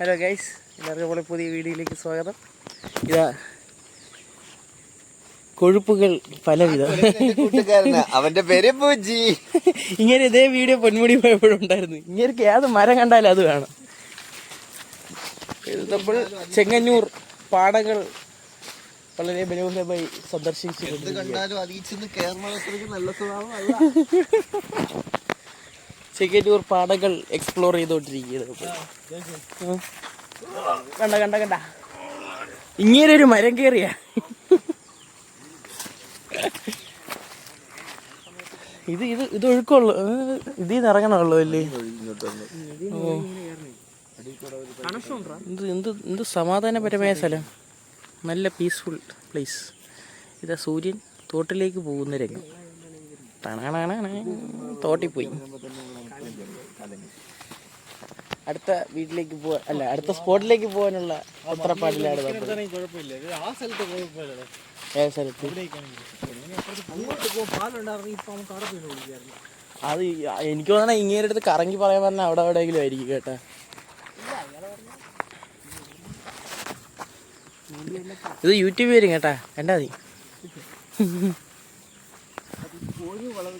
Hello guys എല്ലാവർക്കും നമ്മളെ പുതിയ വീഡിയോയിലേക്ക് സ്വാഗതം. ഇതാ കൊഴുപ്പുകൾ പലവിധം. അവന്റെ പേര് പൂജി ഇങ്ങനെ ഇതേ വീഡിയോ പൊന്മുടി പോയപ്പോഴും ഉണ്ടായിരുന്നു. ഇങ്ങനെ ഏത് മരം കണ്ടാലും അത് വേണം നമ്മൾ ചെങ്ങന്നൂർ പാടകൾ വളരെ മനോഹരമായി സന്ദർശിച്ചു കണ്ടാലും നല്ല സ്വഭാവം ചെങ്ങന്നൂർ പാടങ്ങൾ എക്സ്പ്ലോർ ചെയ്തോണ്ടിരിക്കുന്നത് കണ്ട കണ്ട കണ്ട. ഇങ്ങനെ ഒരു മരം കയറിയ. ഇത് ഇത് ഇത് ഒഴുക്കുള്ളു. ഇതിൽ നിന്ന് ഇറങ്ങണുള്ളൂ അല്ലേ. എന്ത് എന്ത് എന്ത് സമാധാനപരമായ സ്ഥലം. നല്ല പീസ്ഫുൾ പ്ലേസ് ഇതാ സൂര്യൻ തോട്ടിലേക്ക് പോകുന്ന രംഗം. തണാണാണ് തോട്ടിൽ പോയി. അടുത്ത വീട്ടിലേക്ക് പോവാ അല്ല അടുത്ത സ്പോട്ടിലേക്ക് പോകാനുള്ള ഉത്തരപ്പാടിലാണ് അത് എനിക്ക് തോന്നണ ഇങ്ങനെ അടുത്ത് കറങ്ങി പറയാൻ പറഞ്ഞാൽ അവിടെ എവിടെയെങ്കിലും ആയിരിക്കും കേട്ടാ. ഇത് യൂട്യൂബ് വരും കേട്ടാ കണ്ടാ മതി. വളർന്നു വള-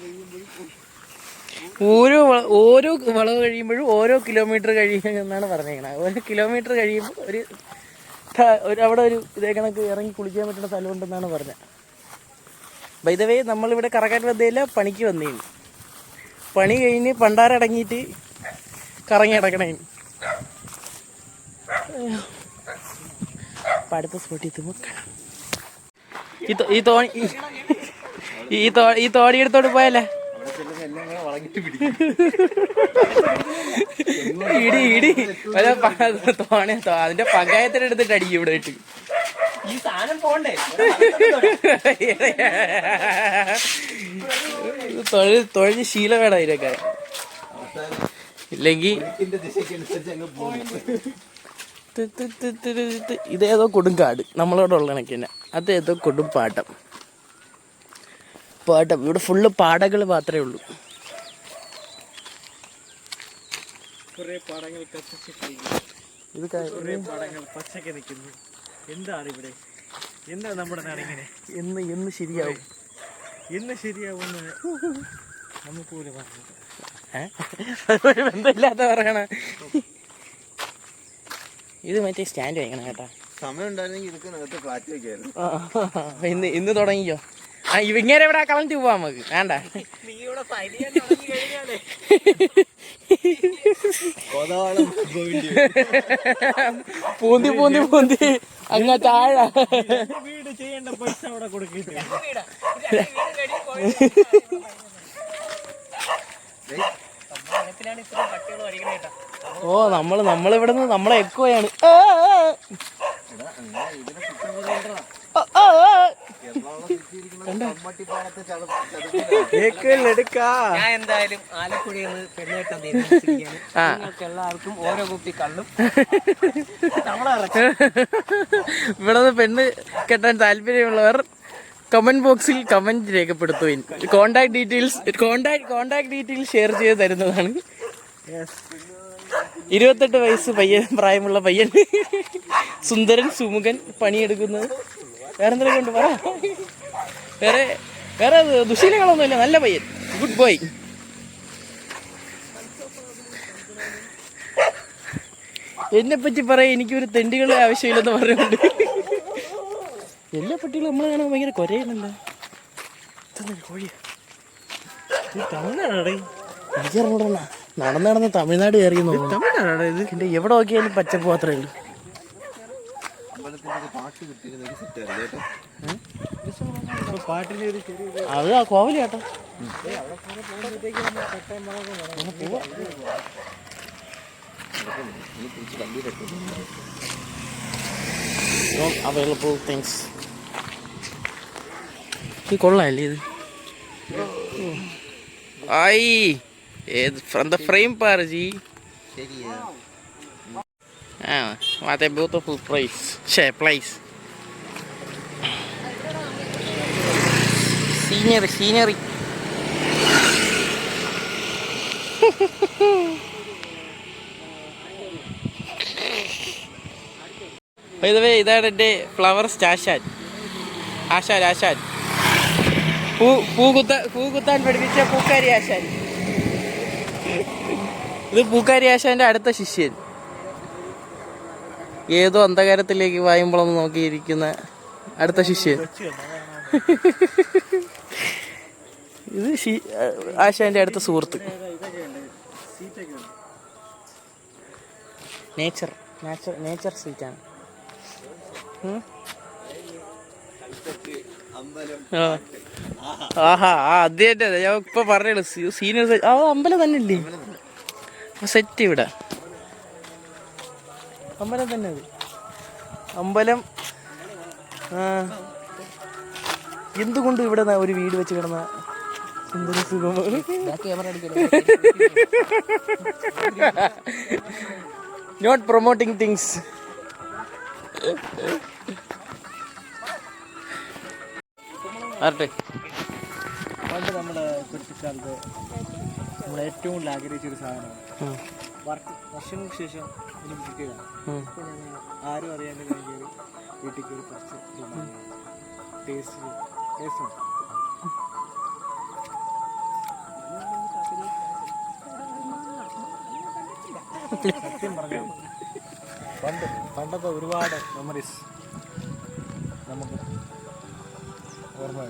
ഓരോ ഓരോ വളവ് കഴിയുമ്പോഴും ഓരോ കിലോമീറ്റർ കഴിയുമെന്നാണ് പറഞ്ഞേക്കണത് ഓരോ കിലോമീറ്റർ കഴിയുമ്പോൾ ഒരു ഒരു അവിടെ ഒരു ഇതേ കണക്ക് ഇറങ്ങി കുളിക്കാൻ പറ്റുന്ന സ്ഥലമുണ്ടെന്നാണ് പറഞ്ഞത് ബൈദവേ നമ്മളിവിടെ കറക്കാൻ വന്നതില്ല പണിക്ക് വന്നേ പണി കഴിഞ്ഞ് പണ്ടാരടങ്ങിയിട്ട് കറങ്ങി അടക്കണേ എത്തുമ്പോൾ കാണാം ഈ തോണി ഈ- തോ ഈ തോണി എടുത്തോണ്ട് പോയല്ലേ ഇടി ഇടി. വല്ല പ- തോ- അതിന്റെ പങ്കായത്തിന് എടുത്തിട്ട് അടിക്കും ഇവിടെ ഇട്ട് ഈ സാധനം പോണ്ടേ? തൊഴിൽ തൊഴിഞ്ഞ് ശീലം വേണം അതിനൊക്കെ ഇല്ലെങ്കിൽ ഇതേതോ കൊടുങ്കാട് നമ്മളോട് ഉള്ള കണക്ക് തന്നെ. അതേതോ കൊടും പാട്ടം. പാട്ടം. ഇവിടെ ഫുള്ള് പാടകൾ മാത്രമേ ഉള്ളൂ. കുറെ പാടങ്ങൾ കത്തിച്ച് ഇത് കുറെ പാടങ്ങൾ പച്ചക്ക് നിൽക്കുന്നു. എന്താണ് ഇവിടെ എന്താ നമ്മുടെ നാടിങ്ങനെ എന്ന് എന്ന് ശരിയാവും. എന്ന് ശരിയാവുമെന്ന് നമുക്ക് പോലും പറഞ്ഞു? അതൊരു ബന്ധമില്ലാത്ത പറയണ. ഇത് മറ്റേ സ്റ്റാൻഡ് വയ്ക്കണം കേട്ടോ. സമയം ഉണ്ടായിരുന്നെങ്കിൽ ഇതൊക്കെ നേരത്തെ ഫ്ലാറ്റ് വെക്കായിരുന്നു. ഇന്ന് ഇന്ന് തുടങ്ങിക്കോ. ആ ഇവ ഇങ്ങനെ ഇവിടെ കളഞ്ഞിട്ട് പോവാ നമുക്ക്. വേണ്ട. പൂന്തി പൂന്തി പൂന്തി. അങ്ങ താഴ. വീട് ചെയ്യേണ്ട പൈസ അവിടെ കൊടുക്കില്ല ഓ നമ്മൾ നമ്മളിവിടുന്ന് നമ്മളെ എക്കോയാണ്. എടുക്കാ ഞാൻ എന്തായാലും ആലപ്പുഴയിൽ നിന്ന് പെണ്ണേട്ടം തീരുമാനിച്ചിരിക്കുകയാണ്. ആ. നിങ്ങൾക്ക് എല്ലാവർക്കും ഓരോ കുപ്പി കള്ളും. ഇവിടെ നിന്ന് പെണ്ണ് കെട്ടാൻ താല്പര്യമുള്ളവർ കമന്റ് ബോക്സിൽ comment രേഖപ്പെടുത്തുവിൻ. Contact details contact contact details share ചെയ്ത് തരുന്നതാണ്. ഇരുപത്തെട്ട് വയസ്സ് പയ്യൻ പ്രായമുള്ള പയ്യൻ. സുന്ദരൻ സുമുഖൻ പണിയെടുക്കുന്നത്. വേറെ എന്തെങ്കിലും കൊണ്ട് പറ. വേറെ വേറെ ദുശീലങ്ങളൊന്നുമില്ല നല്ല പയ്യൻ. ഗുഡ് ബോയ് എന്നെ പറ്റി പറയാൻ എനിക്കൊരു തെണ്ടികളെ ആവശ്യമില്ലെന്ന് പറഞ്ഞുകൊണ്ട്. എല്ലാ പട്ടികളും നമ്മൾ കാണുമ്പോൾ ഭയങ്കര കൊരയണല്ലോ. തമിഴ്നാടാണ് കോഴിയാ? തമിഴ്നാടേ എനിക്കറിഞ്ഞൂടാ നടന്ന് നടന്ന് തമിഴ്നാട് കയറിയെന്ന് തമിഴ്നാടാ ഇത്? എവിടെ നോക്കിയാലും പച്ചപ്പ് മാത്രമേ ഉള്ളൂ അമ്പലത്തിന്റെ പാട്ട് കിട്ടിയിരുന്നെങ്കിൽ സെറ്റായിരുന്നു കേട്ടോ ഇപ്പൊ പാട്ടിന്റെ ഒരു ചെറിയ അത് ആ കോവലി കേട്ടോ. അവൈലബിൾ തിങ്സ് ഈ കൊള്ളാമല്ലേ ഇത്? ഐ ഏത് ഫ്രം ദ ഫ്രെയിം പാർജി ജി. ശരിയാ. ആ വാട്ട് എ ബ്യൂട്ടിഫുൾ place. ഷേ പ്ലേസ് സീനറി സീനറി ഇതുവേ ഇതാണ് എന്റെ ഫ്ലവർ സ്റ്റാശാൻ ആശാൻ ആശാൻ. പൂ പൂ കുത്ത പൂ കുത്താൻ പഠിപ്പിച്ച പൂക്കാരി ആശാൻ. ഇത് പൂക്കാരി ആശാന്റെ അടുത്ത ശിഷ്യൻ. ഏതോ അന്ധകാരത്തിലേക്ക് വായുമ്പോളം നോക്കിയിരിക്കുന്ന അടുത്ത ശിഷ്യൻ ഇത് ആശാന്റെ അടുത്ത സുഹൃത്ത്. നേച്ചർ നേച്ചർ നേച്ചർ സീറ്റാണ് ആഹാ ആ അദ്ദേഹത്തെ ഞാൻ ഇപ്പൊ പറഞ്ഞു സീനിയർ ആ അമ്പലം തന്നെ ഇല്ലേ? സെറ്റ് ഇവിടെ. അമ്പലം തന്നെ അത്. അമ്പലം എന്തുകൊണ്ട് ഇവിടെ ഒരു വീട് വെച്ച് കിടന്ന സുന്ദര സുഖം? നോട്ട് പ്രൊമോട്ടിങ് തിങ്സ് ആരട്ടെ? പണ്ട് നമ്മുടെ കുട്ടിക്കാലത്ത് നമ്മൾ ഏറ്റവും കൂടുതൽ ആഗ്രഹിച്ചൊരു സാധനമാണ്. വർഷങ്ങൾക്ക് ശേഷം എനിക്ക് കിട്ടിയതാണ്. അപ്പോൾ ഞാൻ ആരും അറിയാണ്ട് ഞാൻ കയറി വീട്ടിൽ കയറി കുറച്ച് ടേസ്റ്റ് ടേസ്റ്റ് ഉണ്ട് സത്യം പറഞ്ഞാൽ പണ്ട് പണ്ടത്തെ ഒരുപാട് മെമ്മറീസ് നമുക്ക് ഓർമ്മ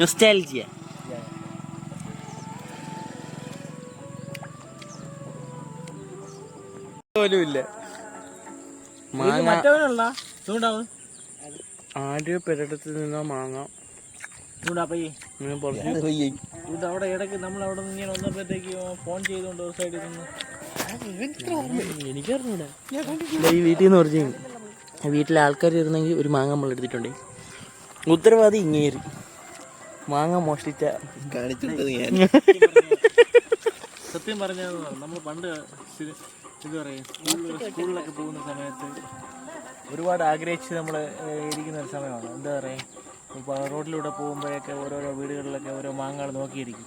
നൊസ്റ്റാലജിയ പോലും ഇല്ല മാങ്ങ ആദ്യ പെരടത്തിൽ നിന്നോ മാങ്ങ? അവിടെ ഇടയ്ക്ക് നമ്മൾ അവിടെ നിന്ന് ഇങ്ങനെ വന്നപ്പോഴത്തേക്ക് ഫോൺ ഒരു സൈഡിൽ നിന്ന് എനിക്കറിഞ്ഞൂടാ. ഈ വീട്ടിൽ നിന്ന് പറഞ്ഞു വീട്ടിലെ ആൾക്കാർ ഇരുന്നെങ്കിൽ ഒരു മാങ്ങ നമ്മൾ എടുത്തിട്ടുണ്ടേ. ഉത്തരവാദി ഇങ്ങേറി മാങ്ങ മോഷ്ടിച്ച കാണിച്ചിട്ടുണ്ട് ഞാൻ. സത്യം പറഞ്ഞാൽ നമ്മൾ പണ്ട് സ്ഥി- ഇത് പറയും സ്കൂളിലൊക്കെ പോകുന്ന സമയത്ത് ഒരുപാട് ആഗ്രഹിച്ച് നമ്മൾ ഇരിക്കുന്ന ഒരു സമയമാണ്. എന്താ പറയുക ഇപ്പോൾ റോഡിലൂടെ പോകുമ്പോഴൊക്കെ ഓരോരോ വീടുകളിലൊക്കെ ഓരോ മാങ്ങകൾ നോക്കിയിരിക്കും.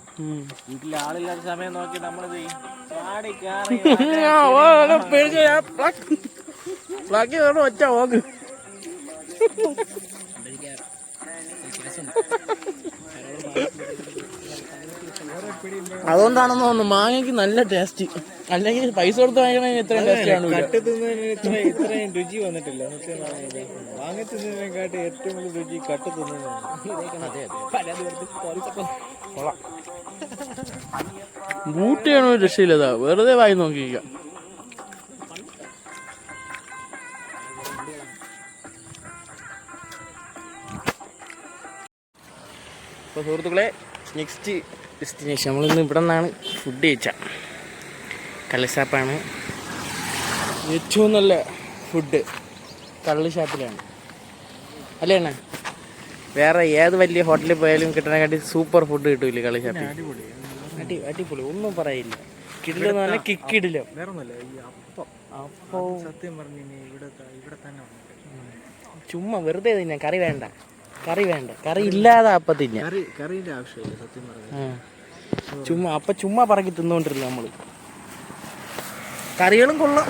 വീട്ടിൽ ആളില്ലാത്ത സമയം നോക്കി നമ്മൾ ചെയ്യും. ഓക്ക് Thank ആ, ഓ, ഓ, പേടിച്ച് ഞാൻ പ്ലഗ്- പ്ലഗ് ചെയ്തോണ്ട് ഒറ്റ ഓക്ക് അതുകൊണ്ടാണെന്ന് തോന്നുന്നു മാങ്ങയ്ക്ക് നല്ല ടേസ്റ്റ് അല്ലെങ്കിൽ പൈസ കൊടുത്ത് വാങ്ങിക്കണമെങ്കിൽ ഇത്രയും ടേസ്റ്റ് ആണ് ഇത്രയും രുചി വന്നിട്ടില്ല മാങ്ങ തിന്നതിനെക്കാട്ടി ഏറ്റവും കൂടുതൽ രുചി കട്ട് തിന്നതാണ്. ബൂട്ടിയാണ് ഒരു രക്ഷയില്ലതാ വെറുതെ വായി നോക്കിക്ക അപ്പോൾ സുഹൃത്തുക്കളെ നെക്സ്റ്റ് ഡെസ്റ്റിനേഷൻ നമ്മളിന്ന് ഇവിടെ നിന്നാണ് ഫുഡ് കഴിച്ച. കള്ളിഷാപ്പാണ്. ഏറ്റവും നല്ല ഫുഡ് കള്ളിഷാപ്പിലാണ്. അല്ലേ അണ്ണാ? വേറെ ഏത് വലിയ ഹോട്ടലിൽ പോയാലും കിട്ടണേക്കാട്ടി സൂപ്പർ ഫുഡ് കിട്ടൂലേ കള്ള് ഷാപ്പിൽ അടി അടിപൊളി. ഒന്നും പറയില്ല. കിടിലെന്ന് പറഞ്ഞാൽ കിക്കിടില്ല അപ്പം സത്യം പറഞ്ഞു ചുമ്മാ വെറുതെ ഞാൻ കറി വേണ്ട. കറി വേണ്ട. കറി ഇല്ലാതെ അപ്പ തിന്ന കറി ആവശ്യമില്ല സത്യം പറഞ്ഞു. ചുമ്മാ അപ്പ ചുമ്മാ പറക്കി തിന്നുകൊണ്ടിരുന്നു നമ്മൾ. കറികളും കൊള്ളാം.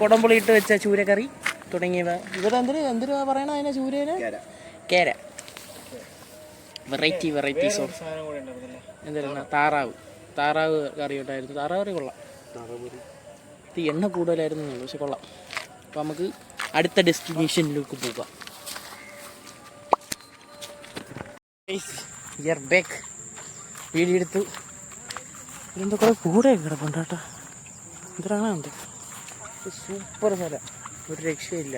കുടംപുളി ഇട്ട് വെച്ച ചൂരക്കറി തുടങ്ങിയവ. ഇവരെന്തിനു എന്തിനു പറയണ അതിനെ ചൂരേനെ? കേര. വെറൈറ്റി വെറൈറ്റീസ് ഓഫ് എന്തായിരുന്നു? താറാവ്. താറാവ് കറി ഉണ്ടായിരുന്നു. താറാവ് കറി. കൊള്ളാം ഇത് എണ്ണ കൂടുതലായിരുന്നു പക്ഷെ കൊള്ളാം. അപ്പോൾ നമുക്ക് അടുത്ത ഡെസ്റ്റിനേഷനിലേക്ക് പോകാം. വീഡിയോ എടുത്തു. ഇതിന്റെ കുറേ കൂടെ കിടപ്പുണ്ട് കേട്ടോ. എന്തിനാണ് സൂപ്പർ സ്ഥലം ഒരു രക്ഷയില്ല.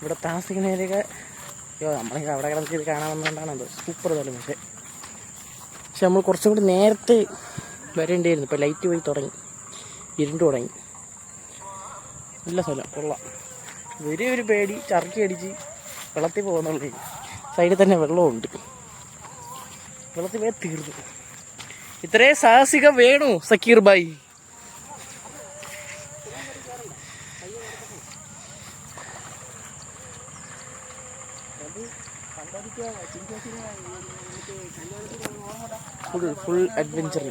ഇവിടെ താമസിക്കുന്നവരൊക്കെ അയ്യോ നമ്മളെ അവിടെ കിടന്നിട്ട് ഇത് കാണാൻ വന്നുകൊണ്ടാണ് സൂപ്പർ സ്ഥലം പക്ഷേ. പക്ഷെ നമ്മൾ കുറച്ചും കൂടി നേരത്തെ വരേണ്ടിയിരുന്നു. ഇപ്പോൾ ലൈറ്റ് പോയി തുടങ്ങി. ഇരുണ്ട് തുടങ്ങി. നല്ല സ്ഥലം. കൊള്ളാം. വലിയൊരു പേടി ചർക്കി അടിച്ച് വെള്ളത്തിൽ പോകുന്നുള്ളൂ സൈഡിൽ തന്നെ വെള്ളമുണ്ട്. വെള്ളത്തിൽ വേ തീർന്നു. ഇത്രേ സാഹസികം വേണു സക്കീർ ബായി. ഫുൾ ഫുൾ അഡ്വഞ്ചർ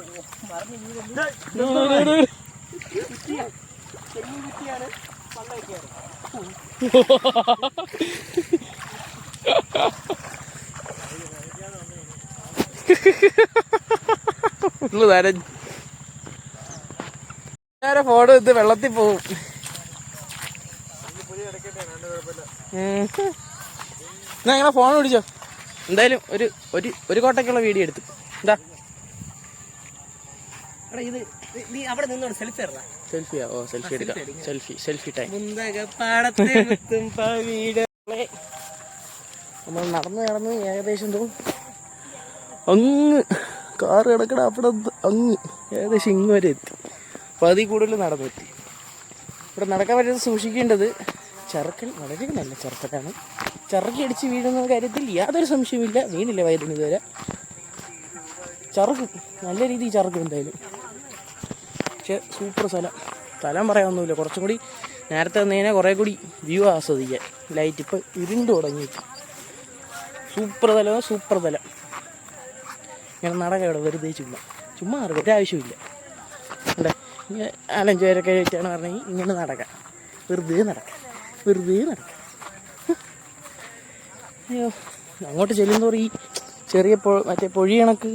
ഫുള്ള് നനഞ്ഞു നേരെ ഫോൺ ഇത് വെള്ളത്തിൽ പോവും. എന്നാ ഞങ്ങളെ ഫോൺ പിടിച്ചോ. എന്തായാലും ഒരു ഒരു ഒരു കോട്ടയ്ക്കുള്ള വീഡിയോ എടുത്തു. എന്താ? ഇത് നീ അവിടെ നിന്നോട് സെൽഫി ഓ സെൽഫി എടുക്കാം. സെൽഫി സെൽഫി ടൈം പവിഴ നമ്മൾ നടന്ന് നടന്ന് ഏകദേശം തോന്നും അങ്ങ് കാറ് കിടക്കണ അവിടെ അങ്ങ് ഏകദേശം ഇങ്ങ് വരെ എത്തി. അപ്പോൾ അതിൽ കൂടുതൽ നടന്നെത്തി. ഇവിടെ നടക്കാൻ പറ്റുന്നത് സൂക്ഷിക്കേണ്ടത് ചെറുക്കൻ വളരെ നല്ല ചെറുക്കനാണ്. ചിറക്കി അടിച്ച് വീഴുന്ന കാര്യത്തിൽ യാതൊരു സംശയമില്ല വീണില്ല വയറിന് ഇതുവരെ. ചറുക്കും. നല്ല രീതിയിൽ ചറുക്കും എന്തായാലും. പക്ഷെ സൂപ്പർ സ്ഥലം. സ്ഥലം പറയാനൊന്നുമില്ല. കുറച്ചും കൂടി നേരത്തെ വന്നു കഴിഞ്ഞാൽ കുറേ കൂടി വ്യൂ ആസ്വദിക്കാൻ. ലൈറ്റ് ഇപ്പോൾ ഇരുണ്ട് തുടങ്ങിയിട്ട്. സൂപ്പർ തല സൂപ്പർ തലം ഇങ്ങനെ ഇവിടെ വെറുതെ ചുമ്മാ. ചുമ്മാ നടക്കും ഒരാവശ്യമില്ല അല്ലേ ഇങ്ങനെ നാലഞ്ച് പേരൊക്കെ കഴിച്ചാണ് പറഞ്ഞെങ്കിൽ ഇങ്ങനെ നടക്കാം. വെറുതെ നടക്കാം. വെറുതെ നടക്കാം. അയ്യോ അങ്ങോട്ട് ചെല്ലുന്നവർ ഈ ചെറിയ പൊ മറ്റേ പൊഴി കണക്ക്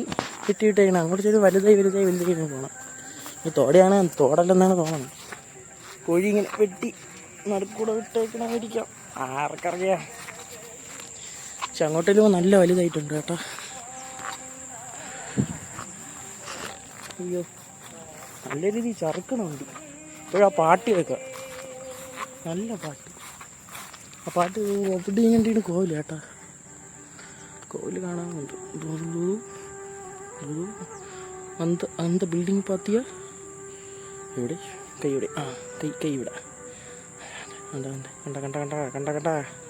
അങ്ങോട്ട് ചെല്ലും വലുതായി വലുതായി വലുതായി പോകണം ഈ തോടെയാണ് തോടല്ലെന്നാണ് തോന്നുന്നത്. പൊഴി ഇങ്ങനെ വെട്ടി നടുക്കൂടെ വിട്ടേക്കണമായിരിക്കാം ആർക്കറിയാം. പക്ഷെ അങ്ങോട്ടേ നല്ല വലുതായിട്ടുണ്ട് കേട്ടോ. അയ്യോ നല്ല രീതിയിൽ ചറുക്കണമുണ്ട് ഇപ്പോഴാ പാട്ട് കേൾക്കാം നല്ല പാട്ട്. ആ പാട്ട് ഒപ്പിട്ട് കഴിഞ്ഞിട്ട് കോവിൽ കേട്ടാ. കോവിൽ കാണാനുണ്ട്. അന്ത അന്ത ബിൽഡിംഗ് പാത്തിയ? ഇവിടെ കൈ ഇവിടെ. ആ കൈ കൈ ഇവിടെ. കണ്ട കണ്ട കണ്ട കണ്ട കണ്ട കണ്ട കണ്ട.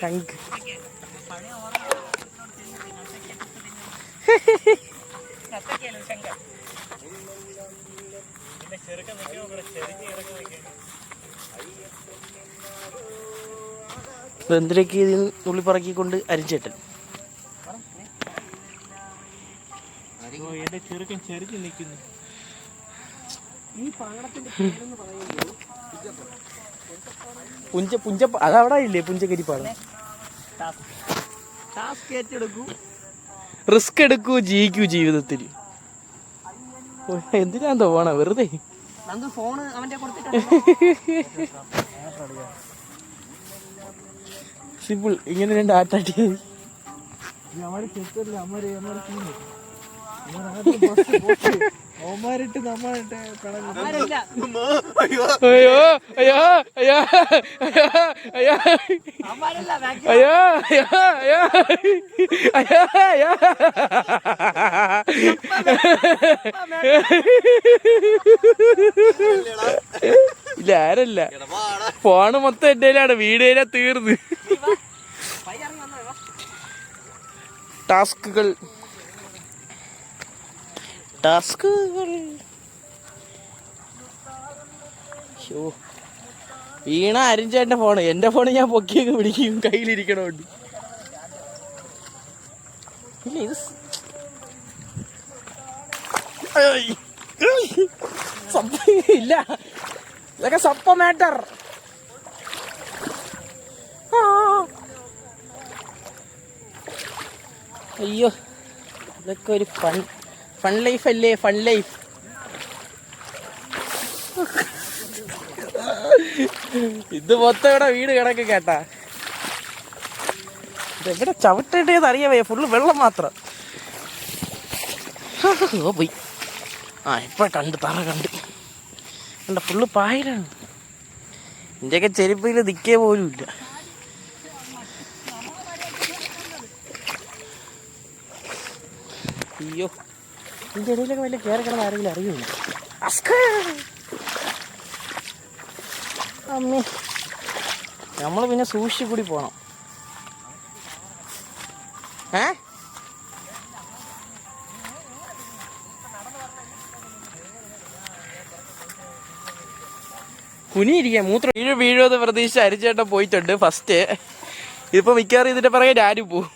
ശംഖ്. എന്തിനൊക്കെ ഇതിൽ നുള്ളി പറക്കിക്കൊണ്ട് അരിച്ചേട്ടൻ എന്റെ ചെറുക്കൻ ചെറുക്കി നിൽക്കുന്നു. ഈ പുഞ്ച പുഞ്ച അതവിടെ ഇല്ലേ? പുഞ്ചക്കരിപ്പാടം റിസ്ക് എടുക്കൂ ജീവിക്കൂ ജീവിതത്തിൽ. എന്തിനാ പോണ വെറുതെ. സിമ്പിൾ ഇങ്ങനെ രണ്ട് ആട്ടാട്ടി അമ്മ അവന്മാരിട്ട് നമ്മളിട്ട് അയ്യോ അയ്യോ അയ്യോ അയ്യോ അയ്യോ. അയ്യോ അയ്യോ അയ്യോ അയ്യോ ഇല്ല ആരല്ല. ഫോണ് മൊത്തം എന്റെ വീഡിയോ തീർന്ന്. ടാസ്കുകൾ ടാസ്കുകൾ ഷോ വീണ അരിഞ്ചേട്ടന്റെ ഫോണ്. എന്റെ ഫോണ് ഞാൻ പൊക്കിയൊക്കെ പിടിക്കും. കയ്യിലിരിക്കണോണ്ട്. ഇല്ല ഇത് ഇല്ല. ഇതൊക്കെ സപ്പ മാറ്റർ. അയ്യോ. ഇതൊക്കെ ഒരു ഫൺ ഫൺ ലൈഫ് അല്ലേ? ഫൺ ലൈഫ് ഇത് മൊത്തം ഇവിടെ വീട് കിടക്ക് കേട്ടാ. ഇതെവിടെ ചവിട്ടേണ്ടത് അറിയാവേ വയ്യ ഫുള്ള് വെള്ളം മാത്രം. പോയി. ആ ഇപ്പൊ കണ്ട് തറ കണ്ട്. കണ്ട ഫുള്ള് പായലാണ്. ഇതിന്റെയൊക്കെ ചെരുപ്പിൽ നിൽക്കേ പോലും ഇല്ല. അയ്യോ. ഇതിന്റെ ഇടയിലൊക്കെ വലിയ കയറി കിടന്ന് ആരെങ്കിലും അറിയുമോ? അസ്ക്! അമ്മേ. നമ്മൾ പിന്നെ സൂക്ഷിച്ചു കൂടി പോണം. ഏ? കുനിയിരിക്കാം മൂത്രം. വീഴ് വീഴുമെന്ന് പ്രതീക്ഷിച്ച് അരിച്ചേട്ടൻ പോയിട്ടുണ്ട് ഫസ്റ്റ് ഇതിപ്പോ മിക്കവാറും ഇതിന്റെ പിറകെ ഡാഡി പോവും.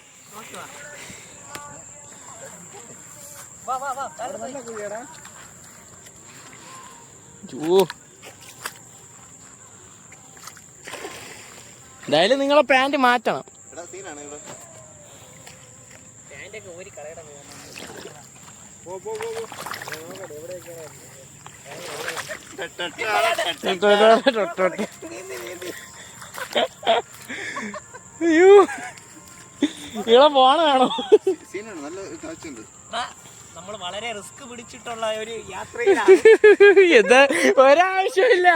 എന്തായാലും നിങ്ങളെ പാന്റ് മാറ്റണം. എടാ സീനാണ് ഇവിടെ അയ്യോ. ഇവിടെ പോണാണോ സീനാണ് നല്ല കാഴ്ചയുണ്ട് നമ്മൾ വളരെ റിസ്ക് പിടിച്ചിട്ടുള്ള ഒരു യാത്രയിലാണ്. എന്താ ഒരാവശ്യമില്ല.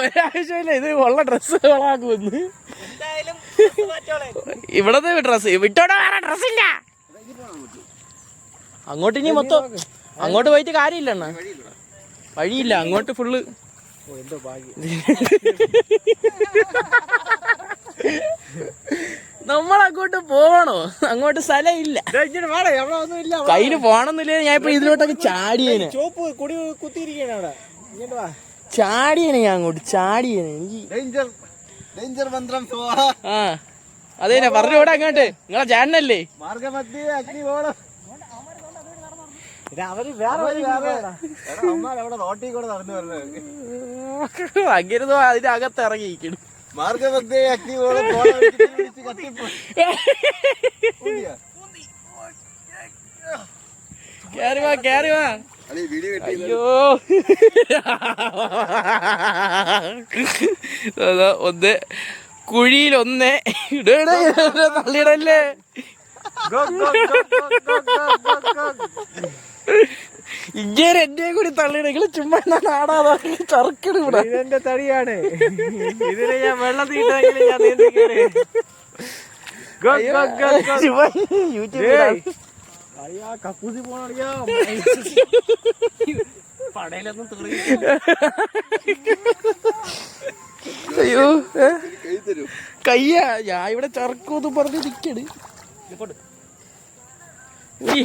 ഒരാവശ്യമില്ല. ഇത് ഉള്ള ഡ്രസ്സ് കൊളാക്കുമെന്ന് എന്തായാലും മാറ്റോളെ. ഇവിടത്തെ ഡ്രസ്സ്. വിട്ടോടെ വേറെ ഡ്രസ്സില്ല. അങ്ങോട്ട് ഇനി മൊത്തം അങ്ങോട്ട് പോയിട്ട് കാര്യമില്ല അണ്ണാ. വഴിയില്ല. അങ്ങോട്ട് ഫുള്ള് എന്തോ ഭാഗ്യം. നമ്മൾ അങ്ങോട്ട് പോകണോ അങ്ങോട്ട് സ്ഥലം ഇല്ല കയ്യിൽ പോണെന്നില്ല ഞാൻ ഇപ്പൊ ഇതിലോട്ടൊക്കെ ചാടിയേനെ. ചാടിയേനെ ഞാൻ അങ്ങോട്ട് ചാടിയേനെ. എനിക്ക് ആ അതെ പറഞ്ഞു കൂടെ അങ്ങോട്ട് നിങ്ങളെ ചാടനല്ലേ അങ്ങനെ അതിന്റെ അകത്ത് ഇറങ്ങിയിരിക്കണം മാർഗമധ്യേ അഗ്നി പോണം പോണം പിടിച്ച് കത്തിപ്പോയി ഊതിയാ? കേറി വാ കേറി വാ. അയ്യോ. ഒന്ന് കുഴിയിൽ ഒന്ന് തള്ളിയിടല്ലേ? ഇങ്ങനെ എന്നെ കൂടി തള്ളിയിട ചുമ്മാ നാടാതെ ചർക്കണ് ഇവിടെ. ഇതെന്റെ തടിയാണ്. ഇതിന് ഞാൻ വെള്ളം തീട്ടെങ്കിൽ ഞാൻ നീന്തി ഗോ, ഗോ, ഗോ, ഗോ. ചുമ്മാ യൂട്യൂബിൽ കക്കൂസി പടയിലൊന്നും അയ്യോ കയ്യ കൈ തരൂ. കയ്യാ ഞാൻ ഇവിടെ ചർക്കൂന്ന് പറഞ്ഞ് നിക്കണ്. ഉയ്.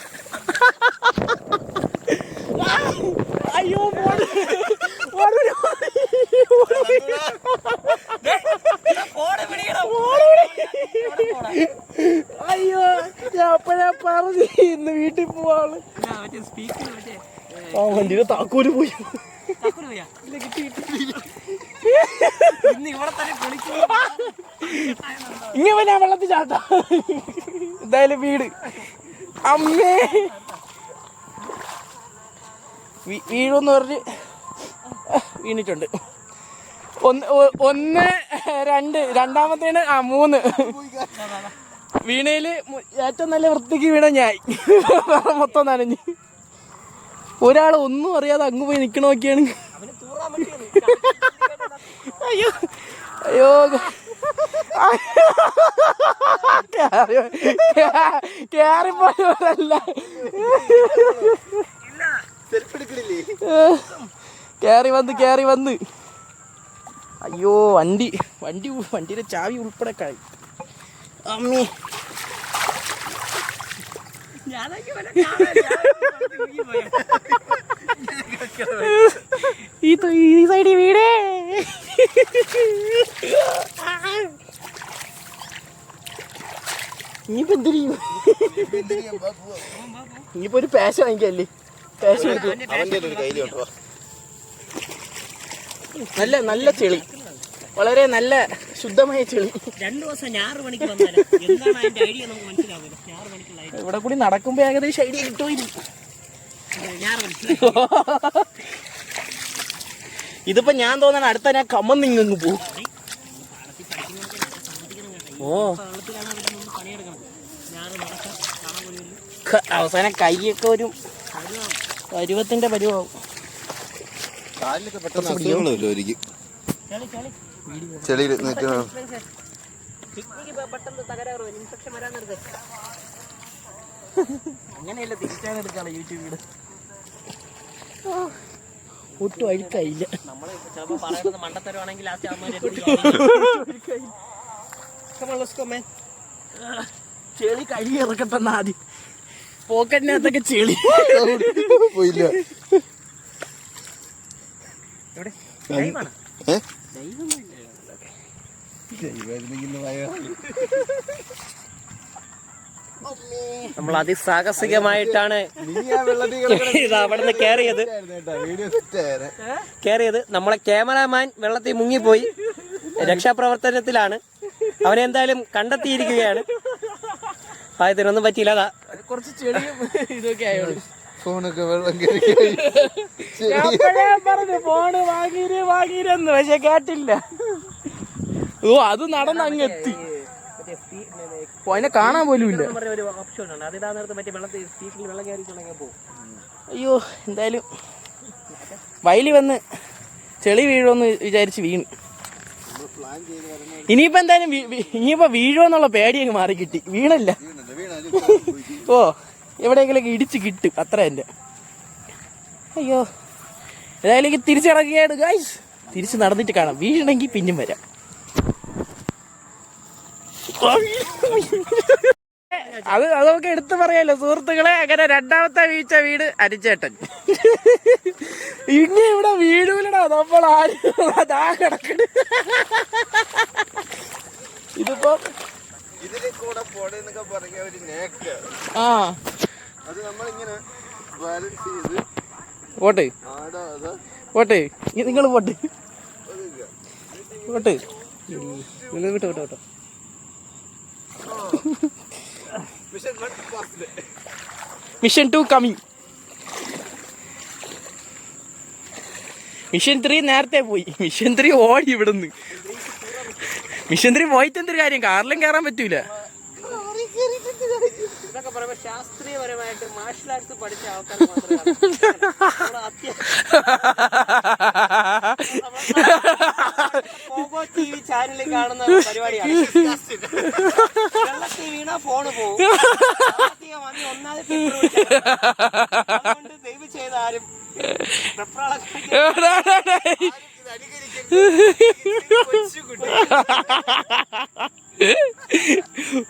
അയ്യോ അയ്യോ ഞാൻ അപ്പഴാ പറഞ്ഞു ഇന്ന് വീട്ടിൽ പോവാൾ ആ വണ്ടിയുടെ താക്കൂര് പോയി. ഇങ്ങനെ ഞാൻ വെള്ളത്തിൽ ചാട്ടാ. എന്തായാലും വീട്. അമ്മേ. വീഴുമെന്ന് പറഞ്ഞ് വീണിട്ടുണ്ട് ഒന്ന് ഒന്ന് രണ്ട് രണ്ടാമത്തേന് ആ മൂന്ന് വീണയിൽ ഏറ്റവും നല്ല വൃത്തിക്ക് വീണ ഞാൻ മൊത്തം നനഞ്ഞ് ഒരാൾ ഒന്നും അറിയാതെ അങ്ങ് പോയി നിക്കണ നോക്കിയാണ് അയ്യോ അയ്യോ കേറിപ്പോയവരല്ല കേറി വന്ന് കേറി വന്ന്. അയ്യോ വണ്ടി. വണ്ടി വണ്ടിയുടെ ചാവി ഉൾപ്പെടെ കഴി അമ്മി. ഈ ഈ സൈഡിൽ വീടേ ഇനിയിപ്പോ ഇനിയിപ്പോ ഒരു പാശ വാങ്ങിക്കല്ലേ? നല്ല നല്ല ചെളി. വളരെ നല്ല ശുദ്ധമായ ചെളി. രണ്ടു ദിവസം ഞാറ് മണിക്ക് ഇവിടെ കൂടി നടക്കുമ്പോ ഏകദേശം ഐഡിയ കിട്ടുമായിരിക്കും. ഇതിപ്പോ ഞാൻ തോന്നണ അടുത്ത ഞാൻ കമ്മന്നിങ്ങ് പോകും ഓ. അവസാനം കൈയൊക്കെ ഒരു പരുവത്തിന്റെ പരുവാവും. ചെളിയിൽ അങ്ങനെയല്ല തിരിച്ചാണ് എടുക്കാണ് യൂട്യൂബിൽ ഒട്ടും അഴുക്കായില്ല. ചെളി കഴുകി ഇറക്കട്ടെ ആദ്യം. പോക്കറ്റിനകത്തൊക്കെ ചെളി. പോയില്ല? നമ്മൾ അതിസാഹസികമായിട്ടാണ് ഇത് കയറിയത്. വീഡിയോ സെറ്റ് ആയേനെ. കയറിയത് നമ്മളെ ക്യാമറാമാൻ വെള്ളത്തിൽ മുങ്ങിപ്പോയി. രക്ഷാപ്രവർത്തനത്തിലാണ്. അവനെ എന്തായാലും കണ്ടെത്തിയിരിക്കുകയാണ്. ആയതിനൊന്നും പറ്റിയില്ല. അതാ കുറച്ച് ചെളിയും ഇതൊക്കെ ആയോളൂ ഫോണൊക്കെ വെള്ളം പറഞ്ഞു ഫോണ് വാങ്ങീര് വാങ്ങീരെന്ന്. പക്ഷെ കേട്ടില്ല. ഓ അത് നടന്ന് അങ്ങ് എത്തി. അതിനെ കാണാൻ പോലും ഇല്ല. അയ്യോ എന്തായാലും വയലി വന്ന് ചെളി വീഴുമെന്ന് വിചാരിച്ച് വീണു. ഇനിയിപ്പോ എന്തായാലും ഇനിയിപ്പോ വീഴുമെന്നുള്ള പേടി അങ്ങ് മാറി കിട്ടി. വീണല്ല. വീണല്ലോ, വീണാലും ഓ എവിടെയെങ്കിലും ഇടിച്ച് കിട്ടും. അത്ര എന്റെ അയ്യോ. ഏതായാലും എനിക്ക് തിരിച്ചിറങ്ങിയാണ് ഗൈസ് തിരിച്ച് നടന്നിട്ട് കാണാം. വീഴണമെങ്കിൽ പിന്നും വരാം. അത് അത് നമുക്ക് എടുത്തു പറയാലോ സുഹൃത്തുക്കളെ. അങ്ങനെ രണ്ടാമത്തെ വീഴ്ച വീട് അരിച്ചേട്ടൻ ഇങ്ങനെ ഇവിടെ വീഴൂലടാ നമ്മൾ ആരും അതാ കിടക്കണ്. ഇതിപ്പോ ഇതിലെ കൂടെ പോണെന്നൊക്കെ പറഞ്ഞ ഒരു നേക്ക് ആ. അത് നമ്മളിങ്ങനെ ബാലൻസ് ചെയ്ത് പോട്ടെ. പോട്ടെ. നിങ്ങൾ പോട്ടെ. പോട്ടെ. നിങ്ങൾ വിട്ടോ വിട്ടോ വിട്ടോ. Mission two coming mission three നേരത്തെ പോയി. മിഷൻ ത്രീ ഓടി ഇവിടുന്ന്. ത്രീ പോയിട്ട് എന്തൊരു കാര്യം? കാറിലും കയറാൻ പറ്റൂല. ഇതൊക്കെ ശാസ്ത്രീയപരമായിട്ട് മാർഷൽ ആർട്സ് പഠിച്ച ആൾക്കാർ മാത്രമേ ടി വി ചാനലിൽ കാണുന്ന പരിപാടിയാണ്. വെള്ളത്തിൽ വീണ ഫോണ് പോകും അതുകൊണ്ട് ദയവ് ആരും വെപ്രാളക്കാരി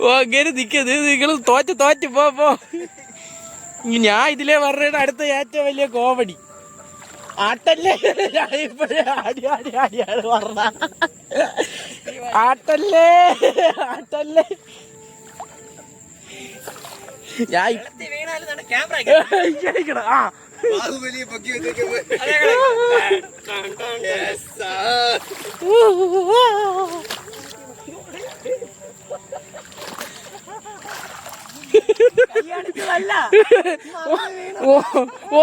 ഓ അങ്ങനെ നിക്കത് നിങ്ങൾ തോറ്റ തോറ്റ് പോ പോ. ഞാൻ ഇതിലേ പറഞ്ഞ അടുത്ത ഏറ്റവും വലിയ കോമഡി ആട്ടല്ലേ? ആടി ആടി ആടിയാണ് പറഞ്ഞ ആട്ടല്ലേ? ആട്ടല്ലേ? ഞാൻ. ആ. ബാഹുബലിയെ പൊക്കി വെച്ചേക്ക് പോയി. Yes, sir. കൈയാണിച്ചതല്ല ഓ-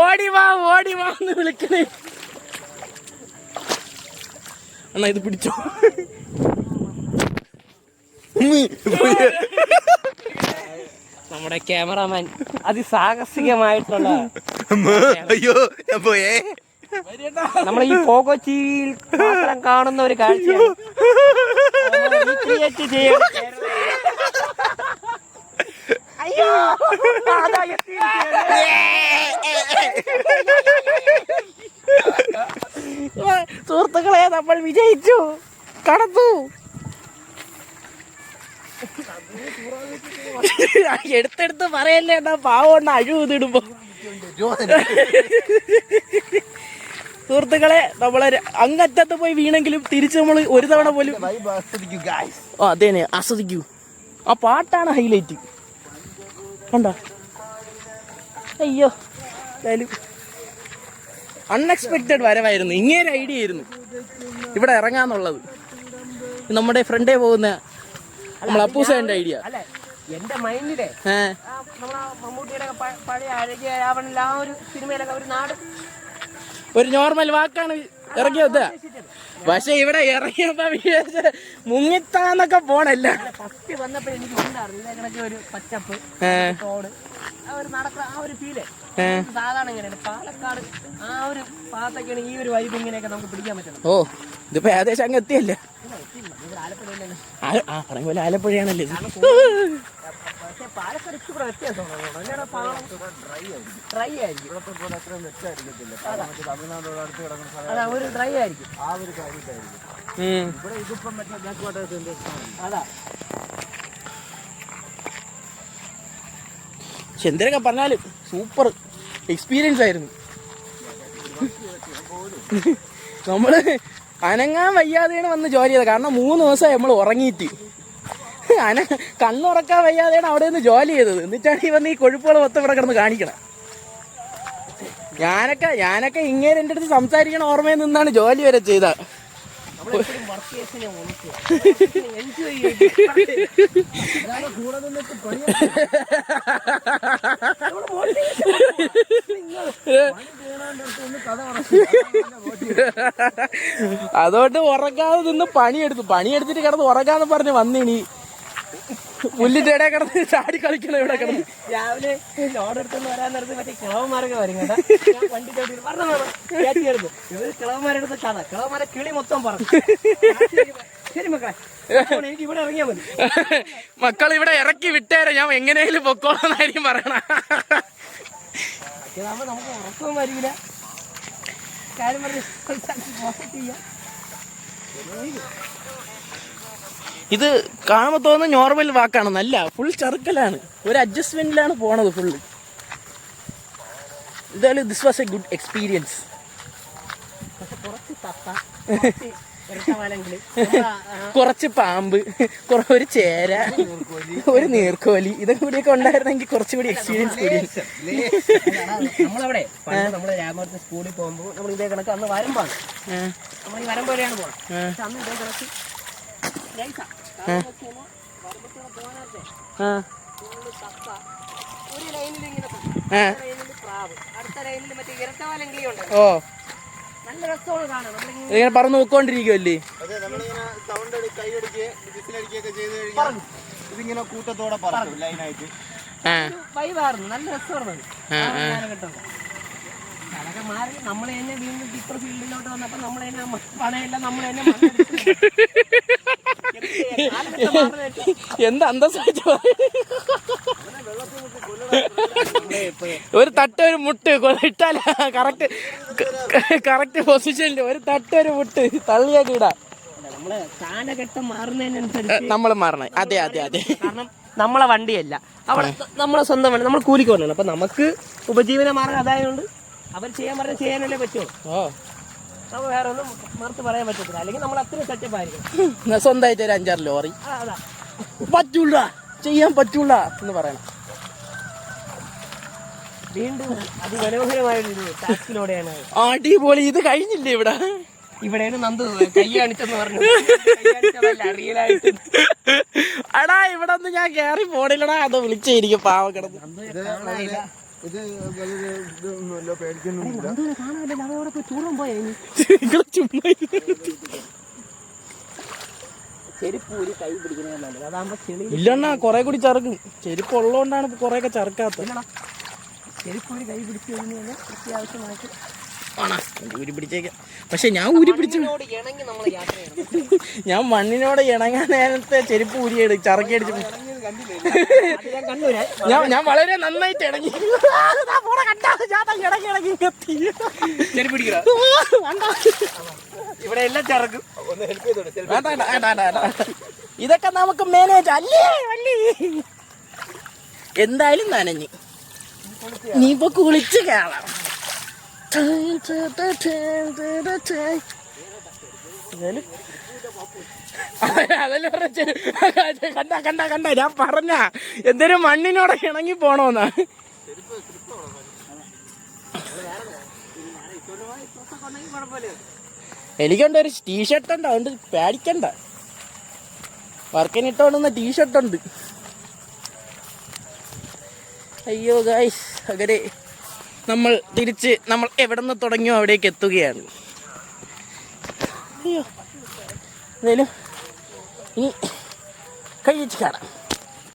ഓടി വാ ഓടി വാ എന്ന് വിളിക്കണേ. അണ്ണാ ഇത് പിടിച്ചോ. നമ്മുടെ ക്യാമറാമാൻ അതിസാഹസികമായിട്ടുള്ള അയ്യോ ഞാൻ പോയേ. നമ്മൾ ഈ പോകോച്ചിയിൽ മാത്രം കാണുന്ന ഒരു കാഴ്ച ക്രിയേറ്റ് ചെയ്യണം. സുഹൃത്തുക്കളെ നമ്മൾ വിജയിച്ചു. കടത്തു എടുത്തെടുത്ത് പറയല്ലേ എന്നാ പാവണ്ണ അഴുതിടുമ്പോ സുഹൃത്തുക്കളെ നമ്മളെ അങ്ങറ്റത്ത് പോയി വീണെങ്കിലും തിരിച്ച് നമ്മൾ ഒരു തവണ പോലും ഓ അതേനെ ആസ്വദിക്കൂ ആ പാട്ടാണ് ഹൈലൈറ്റ് കണ്ടോ? അയ്യോ. എന്തായാലും അൺഎക്സ്പെക്റ്റഡ് വരവായിരുന്നു. ഇങ്ങനെ ഐഡിയ ആയിരുന്നു. ഇവിടെ ഇറങ്ങാന്നുള്ളത്. നമ്മുടെ ഫ്രണ്ടേ പോകുന്ന നമ്മൾ അപ്പൂസേന്റെ ഐഡിയ. എന്റെ മൈൻഡിലെ നമ്മളെ മമ്മൂട്ടിയുടെ പഴയ അഴകിയ രാവണനിൽ ആ ഒരു സിനിമയിലൊക്കെ ഒരു നാട് ഒരു നോർമൽ വാക്കാണ് ഇറങ്ങിയത്. പക്ഷെ ഇവിടെ ഇറങ്ങിയപ്പോ വിചാരിച്ച മുങ്ങിത്താന്നൊക്കെ പോണല്ല. ഫസ്റ്റ് വന്നപ്പോ എനിക്ക് ഉണ്ടായിരുന്നു പച്ചപ്പ് ഒരു നടക്കുന്ന ആ ഒരു ഫീൽ സാധാരണ ഇങ്ങനെയാണ് പാലക്കാട് ആ ഒരു ഭാഗത്തൊക്കെയാണ് ഈ ഒരു വൈബ് ഇങ്ങനെയൊക്കെ നമുക്ക് പിടിക്കാൻ പറ്റണം ഓ ഇതിപ്പോ ഏകദേശം അങ്ങ് എത്തിയല്ലേ? ആ- പറഞ്ഞ പോലെ ആലപ്പുഴയാണല്ലേ ഇത്? പാലക്കാട് ഇച്ചിരി അങ്ങനെ ഡ്രൈ ആയിരിക്കും. അതാ. ഒരു ഡ്രൈ ആയിരിക്കും. ആ ഒരു അതാ. പക്ഷെ എന്തിനൊക്കെ സൂപ്പർ എക്സ്പീരിയൻസ് ആയിരുന്നു. നമ്മൾ അനങ്ങാൻ വയ്യാതെയാണ് വന്ന് ജോലി ചെയ്തത്. കാരണം മൂന്ന് ദിവസമായി നമ്മൾ ഉറങ്ങിയിട്ട്. അന കണ്ണുറക്കാൻ വയ്യാതെയാണ് അവിടെ നിന്ന് ജോലി ചെയ്തത്. എന്നിട്ടാണ് ഈ വന്ന് ഈ കൊഴുപ്പുകൾ മൊത്തം ഇവിടെ കിടന്ന് കാണിക്കണം. ഞാനൊക്കെ ഞാനൊക്കെ ഇങ്ങനെ എന്റെ അടുത്ത് സംസാരിക്കണ ഓർമ്മയിൽ നിന്നാണ് ജോലി വരെ ചെയ്ത അതുകൊണ്ട് ഉറങ്ങാതെ നിന്ന് പണിയെടുത്തു. പണിയെടുത്തിട്ട് കിടന്ന് ഉറങ്ങാന്ന് പറഞ്ഞ് വന്നിനി. പുല്ലിന്റെ ഇടയിൽ കിടന്ന് ചാടി കളിക്കണം ഇവിടെ കിടന്ന്. രാവിലെ ലോഡ് എടുത്തോണ്ട് വരാൻ നേരത്ത് മറ്റേ കിളവന്മാരൊക്കെ വരും കേട്ടോ. ഞാൻ വണ്ടി ചോട്ടി പറഞ്ഞു കയറ്റിയെടുത്തു ഇവർ കിളവന്മാരെടുത്ത കഥ കിളവന്മാരെ കിളി മൊത്തം പറഞ്ഞു ശരി, മക്കളെ. എനിക്ക് ഇവിടെ ഇറങ്ങിയാ മതി. മക്കൾ ഇവിടെ ഇറക്കി വിട്ടേരെ. ഞാൻ എങ്ങനെയെങ്കിലും പൊക്കോളന്നായിരിക്കും പറയണ. നമുക്ക് ഉറക്കവും വരില്ല. കാര്യം പറഞ്ഞു ഇത് കാണുമ്പോൾ തോന്നുന്ന നോർമൽ വാക്കാണ്. നല്ല ഫുൾ ചറുക്കലാണ്. ഒരു അഡ്ജസ്റ്റ്മെന്റിലാണ് പോണത് ഫുള്ള് എന്തായാലും this was a good experience കുറച്ച് പാമ്പ് ഒരു ചേര ഒരു നീർക്കോലി ഇതൊക്കെ കൂടിയൊക്കെ ഉണ്ടായിരുന്നെങ്കിൽ കുറച്ചുകൂടി എക്സ്പീരിയൻസ് കൂടി. നമ്മളവിടെ നമ്മൾ രാമപുരത്ത് സ്കൂളിൽ പോകുമ്പോൾ നമ്മൾ ഇതേ കണക്ക് അന്ന് വരമ്പാണ്. നമ്മൾ വരമ്പോലെയാണ് പോകുന്നത് അന്ന് ഇതേ കണക്ക് ഇങ്ങനെ ഓ. ഇതിങ്ങനെ പറന്ന് കഴിഞ്ഞാൽ ഇതിങ്ങനെ കൂട്ടത്തോടെ പറഞ്ഞു ലൈനായിട്ട് നല്ല രസമായിരുന്നു അതൊക്കെ മാറി. നമ്മൾ തന്നെ വീണ്ടും ടിപ്പർ ഫീൽഡിലോട്ട് വന്നപ്പോ നമ്മൾ തന്നെ പണയെല്ലാം നമ്മൾ തന്നെ മണ്ണെടുത്ത്. എന്ത് അന്തസ്സായിട്ട് ഒരു തട്ട് ഒരു മുട്ട് ഇട്ടാല കറക്റ്റ് കറക്റ്റ് പൊസിഷനിൽ ഒരു തട്ട് ഒരു മുട്ട് തള്ളിയാക്കി ഇടാ. കാലഘട്ടം മാറുന്നതിനനുസരിച്ച് നമ്മൾ മാറണം. അതെ അതെ അതെ. കാരണം നമ്മളെ വണ്ടിയല്ല. അവിടെ നമ്മളെ സ്വന്തം വണ്ടി നമ്മൾ കൂലിക്ക് വന്നു അപ്പൊ നമുക്ക് ഉപജീവന മാർഗം അതായതുകൊണ്ട് അവർ ചെയ്യാൻ പറഞ്ഞാൽ ചെയ്യാനല്ലേ പറ്റുള്ളൂ. വേറെ ഒന്നും മറുത്ത് പറയാൻ പറ്റത്തില്ല. അല്ലെങ്കിൽ നമ്മൾ അത്രയും സെറ്റപ്പ് ആയിരിക്കും എന്നാ സ്വന്തമായിട്ട് ഒരു അഞ്ചാറ് ലോറി. പറ്റൂല. ചെയ്യാൻ പറ്റൂല എന്ന് പറയണം. വീണ്ടും ടാസ്കിലൂടെയാണ്. അടിപൊളി. ഇത് കഴിഞ്ഞില്ലേ ഇവിടെ? ഇവിടെയാണ് നന്ദു കൈ കാണിച്ചെന്ന് പറഞ്ഞു. കൈ കാണിച്ചതല്ല റിയലായിട്ട് അടാ ഇവിടെ ഒന്ന് ഞാൻ കേറി പോണില്ലടാ. അത് വിളിച്ചേരിക്കും പാവ കിടന്ന്. ഇത് പേടിക്കൊന്നുമില്ല. നന്ദുവിനെ കാണാനില്ല. പോയി പോയി. ചെരുപ്പ് ഒരു കൈ പിടിക്കുന്നത് നല്ലത്. അതാകുമ്പോ ചെളി ഇല്ലണ്ണാ കൊറേ കൂടി ചറുക്കും. ചെരുപ്പ് ഉള്ളതുകൊണ്ടാണ് കൊറേ ഒക്കെ ചറുക്കാത്തത്. ഇല്ലടാ. ചെരുപ്പ് ഒരു കൈ പിടിച്ചു കഴിഞ്ഞു കഴിഞ്ഞാൽ അത്യാവശ്യമായിട്ട് ആണാ. ഊരി പിടിച്ചേക്കാം. പക്ഷെ ഞാൻ ഊരി പിടിച്ചു. ഇണങ്ങി നമ്മൾ യാത്ര ഞാൻ മണ്ണിനോട് ഇണങ്ങാൻ നേരത്തെ ചെരുപ്പ് ഊരിയെടു ചറക്കി അടിച്ചു അത് ഞാൻ കണ്ടു ഞാൻ വളരെ നന്നായിട്ട് ഇണങ്ങി. ഇടങ്ങി ഇണങ്ങി കത്തി. ഇവിടെ എല്ലാം ചറക്കും. ഇതൊക്കെ നമുക്ക് മാനേജ് അല്ലേ അല്ലേ എന്തായാലും നനഞ്ഞ്. നീ ഇപ്പൊ കുളിച്ച് കേറാം എന്തായാലും അതല്ലേ പറഞ്ഞ കണ്ട കണ്ട കണ്ട ഞാൻ പറഞ്ഞ എന്തേലും മണ്ണിനോടെ ഇണങ്ങി പോണോന്നാ? എനിക്കുണ്ട് ഒരു ടീഷർട്ട് ഉണ്ട് അതുകൊണ്ട് പേടിക്കണ്ട. വർക്കിനിട്ടോണ്ടുന്ന ടീഷർട്ട് ഉണ്ട്. അയ്യോ ഗായ്സ് അങ്ങനെ നമ്മൾ തിരിച്ച് നമ്മൾ എവിടെ നിന്ന് തുടങ്ങിയോ അവിടേക്ക് എത്തുകയാണ്. അയ്യോ എന്തായാലും ഇനി കഴിച്ച് കാണാം.